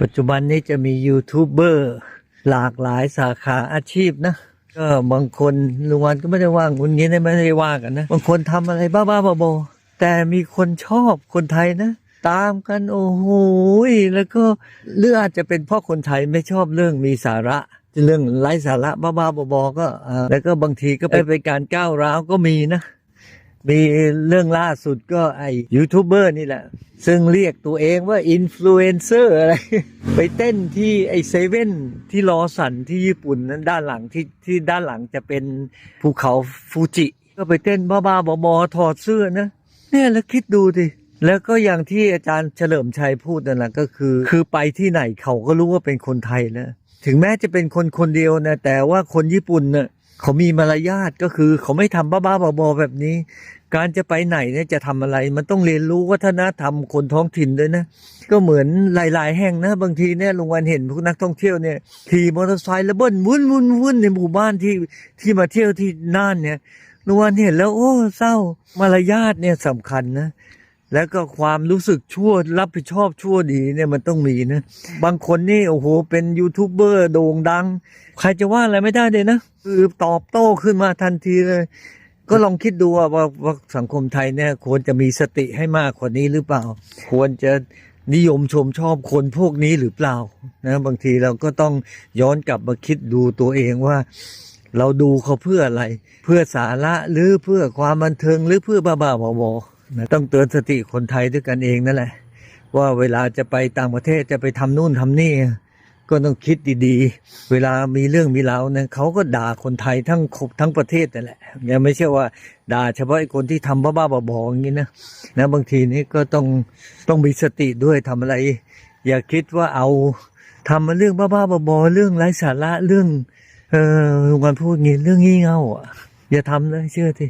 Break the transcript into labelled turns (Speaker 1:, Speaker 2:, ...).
Speaker 1: ปัจจุบันนี้จะมียูทูบเบอร์หลากหลายสาขาอาชีพนะ ก็บางคนลุงวันก็ไม่ได้ว่างคนนี้ไม่ได้ว่ากันนะ บางคนทำอะไรบ้าๆบอๆแต่มีคนชอบคนไทยนะ ตามกันโอ้โหแล้วก็เรื่องอาจจะเป็นเพราะคนไทยไม่ชอบเรื่องมีสาระ เรื่องไร้สาระบ้าๆบอๆก็แล้วก็บางทีก็ไปเป็นการก้าวร้าวก็มีนะ มีเรื่องล่าสุดก็ไอยูทูบเบอร์นี่แหละ ซึ่งเรียกตัวเองว่าอินฟลูเอนเซอร์อะไร ไปเต้นที่ไอเซเว่นที่ลอสันที่ญี่ปุ่นนั้นด้านหลังที่ที่ด้านหลังจะเป็นภูเขาฟูจิ ก็ไปเต้นบ้าๆบอๆถอดเสื้อนะ เนี่ยแล้วคิดดูดิแล้วก็อย่างที่อาจารย์เฉลิมชัยพูดนั่นแหละก็คือ คือไปที่ไหนเขาก็รู้ว่าเป็นคนไทยนะ ถึงแม้จะเป็นคนคนเดียวนะ แต่ว่าคนญี่ปุ่นเนะ่ะ เขามีมารยาทก็คือเขาไม่ทำบ้าๆบอๆแบบนี้ การจะไปไหนเนี่ยจะทำอะไร มันต้องเรียนรู้วัฒนธรรมคนท้องถิ่นด้วยนะ ก็เหมือนหลาย ๆ แห่งนะ บางทีเนี่ยลุงวันเห็นพวกนักท่องเที่ยวเนี่ยขี่มอเตอร์ไซค์แล้วเบิ้ลวุ่นวุ่นวุ่นในหมู่บ้านที่ที่มาเที่ยวที่น่านเนี่ยลุงวันเห็นแล้วโอ้เศร้ามารยาทเนี่ยสำคัญนะ แล้วก็ความรู้สึกชั่วรับผิดชอบชั่วดีเนี่ยมันต้องมีนะ บางคนนี่โอ้โหเป็นยูทูบเบอร์โด่งดัง ใครจะว่าอะไรไม่ได้เลยนะ คือตอบโต้ขึ้นมาทันทีเลย ก็ลองคิดดูว่าว่าสังคมไทยเนี่ยควรจะมีสติให้มากกว่านี้หรือเปล่า ควรจะนิยมชมชอบคนพวกนี้หรือเปล่านะบางทีเราก็ต้องย้อนกลับมาคิดดูตัวเองว่า เราดูเขาเพื่ออะไร เพื่อสาระหรือเพื่อความบันเทิงหรือเพื่อบ้าๆบอๆ นะต้องเตือนสติคนไทยด้วยกันเองนั่นแหละ ว่าเวลาจะไปต่างประเทศจะไปทำนู่นทำนี่ ก็ต้องคิดดีๆ เวลามีเรื่องมีราวเนี่ยเขาก็ด่าคนไทยทั้งทั้งประเทศนั่นแหละย่าไม่ใช่ว่าด่าเฉพาะไอ้คนที่ทำบ้าๆบอๆอย่างนี้นะนะบางทีนี้ก็ต้องต้องมีสติด้วยทำอะไร อย่าคิดว่าเอาทำมาเรื่องบ้าๆบอๆเรื่องไร้สาระเรื่องเออลุงกันพูดงี้เรื่องงี่เง่าอะอย่าทำเลยเชื่อที